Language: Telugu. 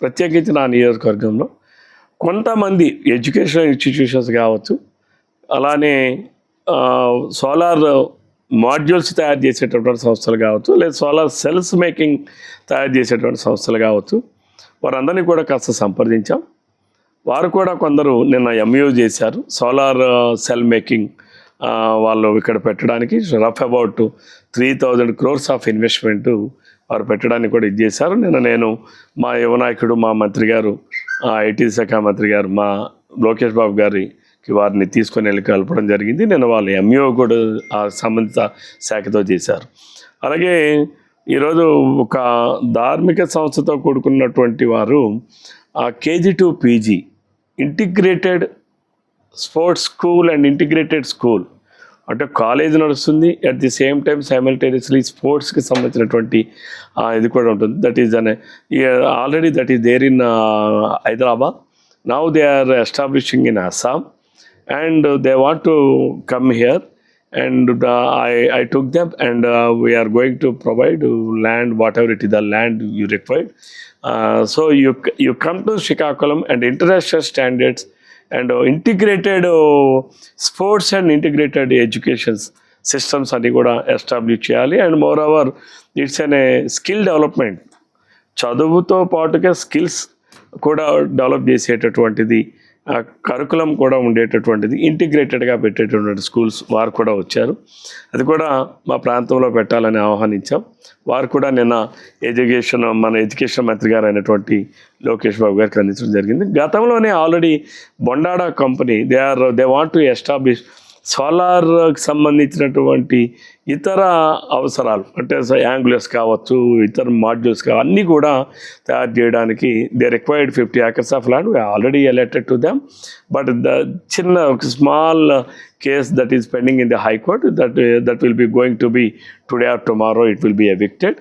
ప్రత్యేకించి నా నియోజకవర్గంలో కొంతమంది ఎడ్యుకేషనల్ ఇన్స్టిట్యూషన్స్ కావచ్చు అలానే సోలార్ మాడ్యూల్స్ తయారు చేసేటటువంటి సంస్థలు కావచ్చు లేదా సోలార్ సెల్స్ మేకింగ్ తయారు చేసేటువంటి సంస్థలు కావచ్చు వారందరినీ కూడా కాస్త సంప్రదించాం. వారు కూడా కొందరు నిన్న ఎంయూ చేశారు సోలార్ సెల్ మేకింగ్ వాళ్ళు ఇక్కడ పెట్టడానికి rough about three thousand crores of investment వారు పెట్టడానికి కూడా ఇది చేశారు. నిన్న నేను మా యువనాయకుడు మా మంత్రి గారు ఐటీ శాఖ మంత్రి గారు మా లోకేష్ బాబు గారికి వారిని తీసుకొని వెళ్ళి కలపడం జరిగింది. నేను వాళ్ళు ఎంఈఓ కూడా ఆ సంబంధిత శాఖతో చేశారు. అలాగే ఈరోజు ఒక ధార్మిక సంస్థతో కూడుకున్నటువంటి వారు ఆ KG to PG integrated sports school and integrated school అంటే కాలేజ్ నడుస్తుంది. At the same time simultaneously స్పోర్ట్స్కి సంబంధించినటువంటి ఇది కూడా ఉంటుంది. దట్ ఈజ్ అనే already that is there in Hyderabad now they are establishing in Assam and they want to come here and I I took them and we're going to provide land whatever it is the land you required so you you come to Srikakulam and international standards and integrated sports and integrated educations systems అన్నీ కూడా ఎస్టాబ్లిష్ చేయాలి. అండ్ మోర్ ఓవర్ ఇట్స్ అనే స్కిల్ డెవలప్మెంట్. చదువుతో పాటుగా స్కిల్స్ కూడా డెవలప్ చేసేటటువంటిది కరికులం కూడా ఉండేటటువంటిది ఇంటిగ్రేటెడ్గా పెట్టేటటువంటి స్కూల్స్ వారు కూడా వచ్చారు. అది కూడా మా ప్రాంతంలో పెట్టాలని ఆహ్వానించాం. వారు కూడా నిన్న ఎడ్యుకేషన్ మన ఎడ్యుకేషన్ మంత్రి గారు అయినటువంటి లోకేష్ బాబు గారికి అందించడం జరిగింది. గతంలోనే already Bondada company they are they want to establish సోలార్కి సంబంధించినటువంటి ఇతర అవసరాలు అంటే యాంగులర్స్ కావచ్చు ఇతర మాడ్యూల్స్ కావచ్చు అన్నీ కూడా తయారు చేయడానికి they required fifty acres of land. Already elected to them but the చిన్న ఒక small case that is pending in the high court that that will be going to be today or tomorrow it will be evicted